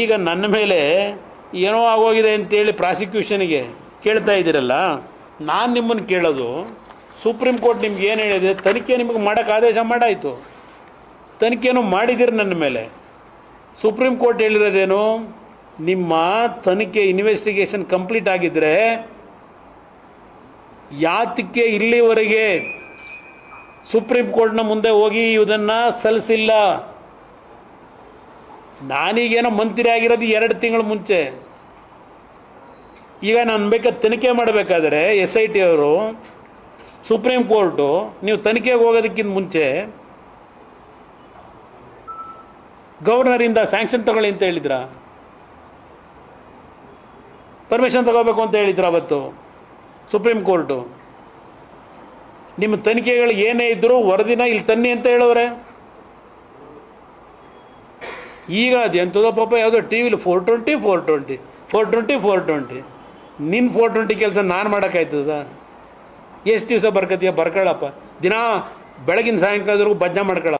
ಈಗ ನನ್ನ ಮೇಲೆ ಏನೋ ಆಗೋಗಿದೆ ಅಂತೇಳಿ ಪ್ರಾಸಿಕ್ಯೂಷನ್ಗೆ ಕೇಳ್ತಾ ಇದ್ದೀರಲ್ಲ, ನಾನು ನಿಮ್ಮನ್ನು ಕೇಳೋದು, ಸುಪ್ರೀಂ ಕೋರ್ಟ್ ನಿಮ್ಗೆ ಏನು ಹೇಳಿದೆ, ತನಿಖೆ ನಿಮಗೆ ಮಾಡೋಕೆ ಆದೇಶ ಮಾಡಾಯಿತು. ತನಿಖೆನೂ ಮಾಡಿದ್ದೀರಿ ನನ್ನ ಮೇಲೆ. ಸುಪ್ರೀಂ ಕೋರ್ಟ್ ಹೇಳಿರೋದೇನು, ನಿಮ್ಮ ತನಿಖೆ ಇನ್ವೆಸ್ಟಿಗೇಷನ್ ಕಂಪ್ಲೀಟ್ ಆಗಿದ್ದರೆ ಯಾತಕ್ಕೆ ಇಲ್ಲಿವರೆಗೆ ಸುಪ್ರೀಂ ಕೋರ್ಟ್ನ ಮುಂದೆ ಹೋಗಿ ಇದನ್ನು ಸಲ್ಲಿಸಿಲ್ಲ? ನಾನೀಗೇನೋ ಮಂತ್ರಿ ಆಗಿರೋದು ಎರಡು ತಿಂಗಳ ಮುಂಚೆ. ಈಗ ನಾನು ಬೇಕಾದ ತನಿಖೆ ಮಾಡಬೇಕಾದ್ರೆ ಎಸ್ ಐ ಟಿ ಅವರು, ಸುಪ್ರೀಂ ಕೋರ್ಟು, ನೀವು ತನಿಖೆಗೆ ಹೋಗೋದಕ್ಕಿಂತ ಮುಂಚೆ ಗವರ್ನರಿಂದ ಸ್ಯಾಂಕ್ಷನ್ ತಗೊಳ್ಳಿ ಅಂತ ಹೇಳಿದ್ರ? ಪರ್ಮಿಷನ್ ತಗೋಬೇಕು ಅಂತ ಹೇಳಿದ್ರ ಅವತ್ತು ಸುಪ್ರೀಂ ಕೋರ್ಟು? ನಿಮ್ಮ ತನಿಖೆಗಳು ಏನೇ ಇದ್ದರೂ ವರದಿನ ಇಲ್ಲಿ ತನ್ನಿ ಅಂತ ಹೇಳೋರೆ ಈಗ ಅದು ಎಂಥದೋ ಪಾಪ, ಯಾವುದೋ ಟಿ ವಿಲಿ four twenty four twenty four twenty four twenty ನಿನ್ನ ಫೋರ್ ಟ್ವೆಂಟಿ ಕೆಲಸ ನಾನು ಮಾಡೋಕ್ಕಾಯ್ತದ? ಎಷ್ಟು ದಿವಸ ಬರ್ಕತೀಯ ಬರ್ಕೊಳ್ಳಪ್ಪ ದಿನ ಬೆಳಗಿನ ಸಾಯಂಕಾಲದವರೆಗೂ ಭಜನೆ ಮಾಡ್ಕೊಳ್ಳ